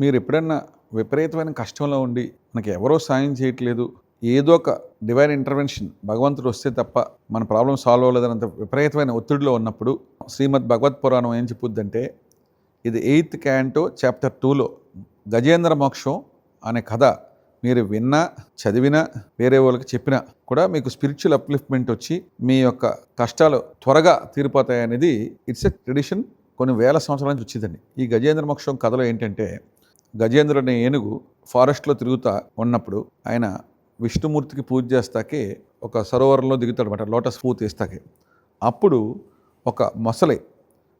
మీరు ఎప్పుడన్నా విపరీతమైన కష్టంలో ఉండి మనకి ఎవరో సాయం చేయట్లేదు ఏదో ఒక డివైన్ ఇంటర్వెన్షన్ భగవంతుడు వస్తే తప్ప మన ప్రాబ్లం సాల్వ్ అవ్వలేదన్నంత విపరీతమైన ఒత్తిడిలో ఉన్నప్పుడు శ్రీమద్ భగవత్ పురాణం ఏం చెప్పుద్దంటే ఇది ఎయిత్ క్యాంటో చాప్టర్ టూలో గజేంద్ర మోక్షం అనే కథ మీరు విన్నా చదివినా వేరే వాళ్ళకి చెప్పినా కూడా మీకు స్పిరిచువల్ అప్లిఫ్ట్మెంట్ వచ్చి మీ యొక్క కష్టాలు త్వరగా తీరిపోతాయి అనేది ఇట్స్ ఎ ట్రెడిషన్ కొన్ని వేల సంవత్సరాల నుంచి వచ్చిందండి. ఈ గజేంద్ర మోక్షం కథలో ఏంటంటే గజేంద్రుడు అనే ఏనుగు ఫారెస్ట్లో తిరుగుతా ఉన్నప్పుడు ఆయన విష్ణుమూర్తికి పూజ చేస్తాకే ఒక సరోవరంలో దిగుతాడనమాట లోటస్ పూ తీస్తాకే అప్పుడు ఒక మొసలి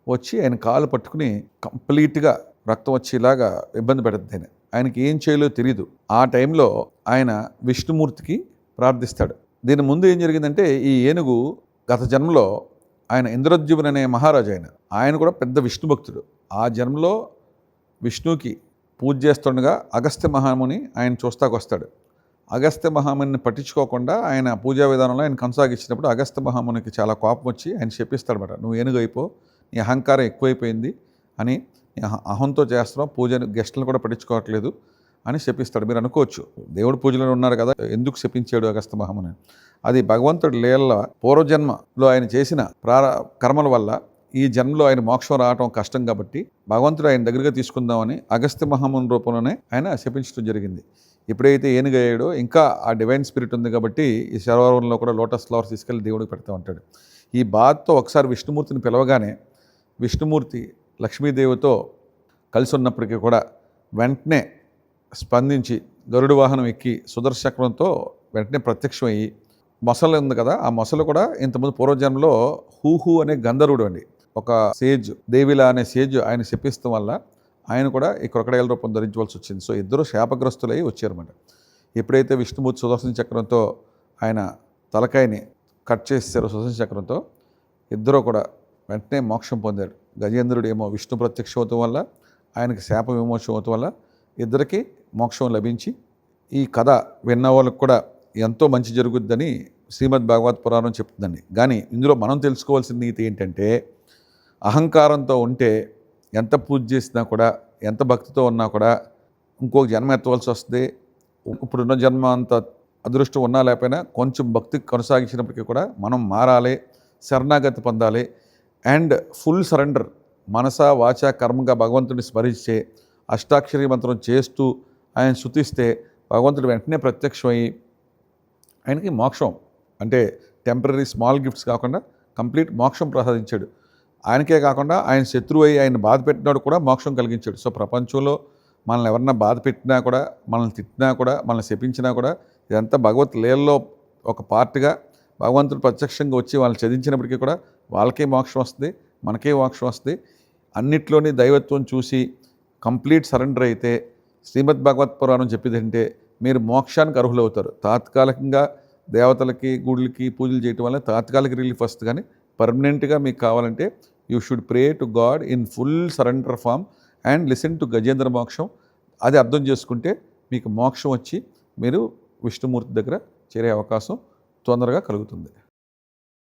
వచ్చి ఆయన కాలు పట్టుకుని కంప్లీట్గా రక్తం వచ్చేలాగా ఇబ్బంది పెడుతుంది ఆయన. ఆయనకి ఏం చేయాలో తెలియదు ఆ టైంలో ఆయన విష్ణుమూర్తికి ప్రార్థిస్తాడు. దీని ముందు ఏం జరిగిందంటే ఈ ఏనుగు గత జన్మలో ఆయన ఇంద్రద్యుమ్న్ అనే మహారాజు ఆయన. ఆయన కూడా పెద్ద విష్ణు భక్తుడు ఆ జన్మలో విష్ణువుకి పూజ చేస్తుండగా అగస్త్య మహాముని ఆయన చూస్తాకు వస్తాడు. అగస్త్య మహాముని పట్టించుకోకుండా ఆయన పూజా విధానంలో ఆయన కొనసాగించినప్పుడు అగస్త్య మహామునికి చాలా కోపం వచ్చి ఆయన చెప్పిస్తాడనమాట నువ్వు ఏనుగైపో అయిపో నీ అహంకారం ఎక్కువైపోయింది అని నీ అహ- అహంతో చేస్తున్నావు పూజను గెస్టులను కూడా పట్టించుకోవట్లేదు అని శపిస్తాడు మీరు అనుకోవచ్చు దేవుడు పూజలో ఉన్నారు కదా ఎందుకు శపించాడు అగస్త్య మహాముని? అది భగవంతుడి లీల పూర్వజన్మలో ఆయన చేసిన ప్రార కర్మల వల్ల ఈ జన్మలో ఆయన మోక్షం రావటం కష్టం కాబట్టి భగవంతుడు ఆయన దగ్గరగా తీసుకుందామని అగస్త్య మహాముని రూపంలోనే ఆయన శపించడం జరిగింది. ఎప్పుడైతే ఏనుగయ్యాడో ఇంకా ఆ డివైన్ స్పిరిట్ ఉంది కాబట్టి ఈ సరోవరంలో కూడా లోటస్ ఫ్లవర్స్ తీసుకెళ్ళి దేవుడికి పెడతా ఉంటాడు. ఈ బాధతో ఒకసారి విష్ణుమూర్తిని పిలవగానే విష్ణుమూర్తి లక్ష్మీదేవితో కలిసి ఉన్నప్పటికీ కూడా వెంటనే స్పందించి గరుడు వాహనం ఎక్కి సుదర్శక్రంతో వెంటనే ప్రత్యక్షమయ్యి మొసలు ఉంది కదా ఆ మొసలు కూడా ఇంతకుముందు పూర్వజన్మలో హూహు అనే గంధర్వుడు అండి. ఒక సేజ్ దేవిలా అనే సేజ్ ఆయన శపిస్తాం వల్ల ఆయన కూడా ఈ క్రొకడైల రూపం ధరించవలసి వచ్చింది. సో ఇద్దరు శాపగ్రస్తులై వచ్చారన్నమాట. ఎప్పుడైతే విష్ణుమూర్తి సుదర్శన చక్రంతో ఆయన తలకాయని కట్ చేశారో సుదర్శన చక్రంతో ఇద్దరు కూడా వెంటనే మోక్షం పొందాడు గజేంద్రుడు ఏమో విష్ణు ప్రత్యక్షం అవటం వల్ల ఆయనకి శాప విమోచం అవటం వల్ల ఇద్దరికి మోక్షం లభించి ఈ కథ విన్న వాళ్ళకి కూడా ఎంతో మంచి జరుగుద్దని శ్రీమద్ భాగవత్ పురాణం చెప్తుందండి. కానీ ఇందులో మనం తెలుసుకోవాల్సిన నీతి ఏంటంటే అహంకారంతో ఉంటే ఎంత పూజ చేసినా కూడా ఎంత భక్తితో ఉన్నా కూడా ఇంకొక జన్మ ఎత్తవలసి వస్తుంది. ఇప్పుడున్న జన్మ అంత అదృష్టం ఉన్నా లేకపోయినా కొంచెం భక్తి కొనసాగించినప్పటికీ కూడా మనం మారాలి శరణాగతి పొందాలి. అండ్ ఫుల్ సరెండర్ మనస వాచ కర్మగా భగవంతుడిని స్మరించే అష్టాక్షరి మంత్రం చేస్తూ ఆయన శుతిస్తే భగవంతుడు వెంటనే ప్రత్యక్షమై ఆయనకి మోక్షం. అంటే టెంపరీ స్మాల్ గిఫ్ట్స్ కాకుండా కంప్లీట్ మోక్షం ప్రసాదించాడు. ఆయనకే కాకుండా ఆయన శత్రువు అయి ఆయన బాధ పెట్టినాడు కూడా మోక్షం కలిగించాడు. సో ప్రపంచంలో మనల్ని ఎవరన్నా బాధ పెట్టినా కూడా మనల్ని తిట్టినా కూడా మనల్ని శపించినా కూడా ఇదంతా భగవత్ లీలలో ఒక పార్ట్గా భగవంతుడు ప్రత్యక్షంగా వచ్చి వాళ్ళని చదించినప్పటికీ కూడా వాళ్ళకే మోక్షం వస్తుంది మనకే మోక్షం వస్తుంది. అన్నిట్లోని దైవత్వం చూసి కంప్లీట్ సరెండర్ అయితే శ్రీమద్ భగవత్ పురాణం చెప్పేది అంటే మీరు మోక్షానికి అర్హులవుతారు. తాత్కాలికంగా దేవతలకి గుడులకి పూజలు చేయటం వల్ల తాత్కాలిక రిలీఫ్ వస్తుంది. కానీ పర్మనెంట్గా మీకు కావాలంటే you should pray to God in full surrender form and listen to Gajendra మోక్షం. అది అర్థం చేసుకుంటే మీకు మోక్షం వచ్చి మీరు విష్ణుమూర్తి దగ్గర చేరే అవకాశం తొందరగా కలుగుతుంది.